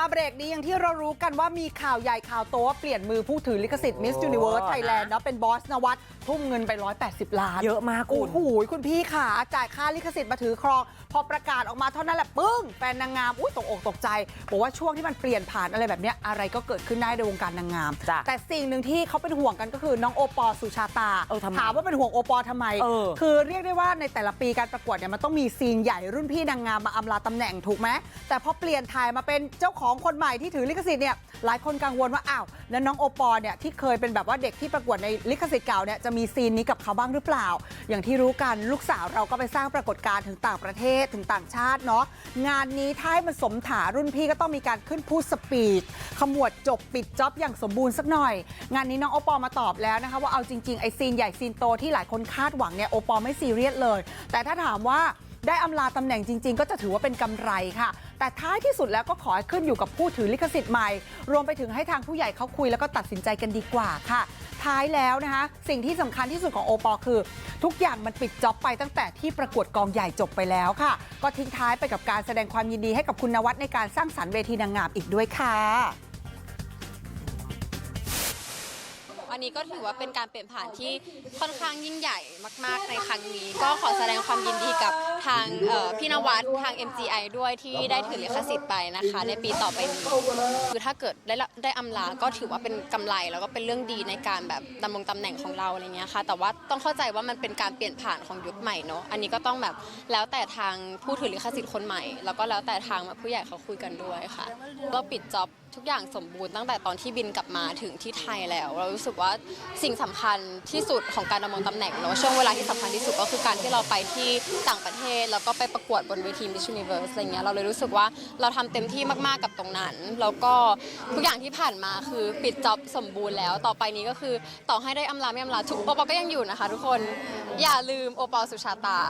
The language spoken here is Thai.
มาเบรกนี้อย่างที่เรารู้กันว่ามีข่าวใหญ่ข่าวโตว่าเปลี่ยนมือผู้ถือลิขสิทธิ์ Miss โอ้ Universe นะ Thailand เนาะเป็นบอสนวัตทุ่มเงินไป 180 ล้าน เยอะมากคุโอ้ณโหคุณพี่ขาจ่ายค่าลิขสิทธิ์มาถือครอง พอประกาศออกมาเท่านั้นแหละปึ้งแฟนนางงามอุ้ยตกอกตกใจบอกว่าช่วงที่มันเปลี่ยนผ่านอะไรแบบเนี้ยอะไรก็เกิดขึ้นได้ในวงการนางงามจ้ะแต่สิ่งหนึ่งที่เขาเป็นห่วงกันก็คือน้องโอปอล์สุชาตาเออทำไมถามว่าเป็นห่วงโอปอล์ทำไมเออคือเรียกได้ว่าในแต่ละปีการประกวดเนี่ยมันต้องมีซีนใหญ่รุ่นพี่นางงามมาอำลาตำแหน่งถูกไหมแต่พอเปลี่ยนถ่ายมาเป็นเจ้าของสองคนใหม่ที่ถือลิขสิทธิ์เนี่ยหลายคนกังวลว่าอ้าวแล้วน้องโอปอล์เนี่ยที่เคยเป็นแบบว่าเด็กที่ประกวดในลิขสิทธิ์เก่าเนี่ยจะมีซีนนี้กับเขาบ้างหรือเปล่า อย่างที่รู้กันลูกสาวเราก็ไปสร้างปรากฏการณ์ถึงต่างประเทศถึงต่างชาติเนาะงานนี้ถ้าให้มันสมถารุ่นพี่ก็ต้องมีการขึ้นพูดสปีดขมวดจบปิดจ็อบอย่างสมบูรณ์สักหน่อย งานนี้น้องโอปอล์มาตอบแล้วนะคะว่าเอาจริงๆไอซีนใหญ่ซีนโตที่หลายคนคาดหวังเนี่ยโอปอล์ไม่ซีเรียสเลย แต่ถ้าถามว่า ได้อำลาตำแหน่งจริงๆก็จะถือว่าเป็นกำไรค่ะแต่ท้ายที่สุดแล้วก็ขอให้ขึ้นอยู่กับผู้ถือลิขสิทธิ์ใหม่ รวมไปถึงให้ทางผู้ใหญ่เขาคุยแล้วก็ตัดสินใจกันดีกว่าค่ะ ท้ายแล้วนะคะสิ่งที่สำคัญที่สุดของโอปอล์คือ ทุกอย่างมันปิดจ็อบไปตั้งแต่ที่ประกวดกองใหญ่จบไปแล้วค่ะ ก็ทิ้งท้ายไปกับการแสดงความยินดีให้กับคุณนวัดในการสร้างสรรค์เวทีนางงามอีกด้วยค่ะอันนี้ก็ถือว่าเป็นการเปลี่ยนผ่านที่ค่อนข้างยิ่งใหญ่มาก ๆ ในครั้งนี้ ก็ขอแสดงความยินดีกับทางพี่นวัดทาง MGI ด้วยที่ได้ถือลิขสิทธิ์ไปนะคะ ในปีต่อไปนี้คือถ้าเกิดได้ได้อำลาก็ถือว่าเป็นกำไรแล้วก็เป็นเรื่องดีในการแบบดำรงตำแหน่งของเราอะไรเงี้ยค่ะ แต่ว่าต้องเข้าใจว่ามันเป็นการเปลี่ยนผ่านของยุคใหม่เนอะอันนี้ก็ต้องแบบแล้วแต่ทางผู้ถือลิขสิทธิ์คนใหม่ แล้วก็แล้วแต่ทางผู้ใหญ่เขาคุยกันด้วยค่ะเราปิดจ็อบทุกอย่างสมบูรณ์ตั้งแต่ตอนที่บินกลับมาถึงที่ไทยแล้ว เรารู้สึกว่าสิ่งสำคัญที่สุดของการดำรงตำแหน่งเนอะช่วงเวลาที่สำคัญที่สุดก็คือการที่เราไปที่ต่างประเทศ แล้วก็ไปประกวดบนเวที Miss Universe อะไรเงี้ยเราเลยรู้สึกว่าเราทำเต็มที่มากๆกับตรงนั้น แล้วก็ทุกอย่างที่ผ่านมาคือปิดจ็อบสมบูรณ์แล้ว ต่อไปนี้ก็คือต่อให้ได้อำลาไม่อำลาทุกโอปอลก็ยังอยู่นะคะ ทุกคนอย่าลืมโอปอลสุชาตา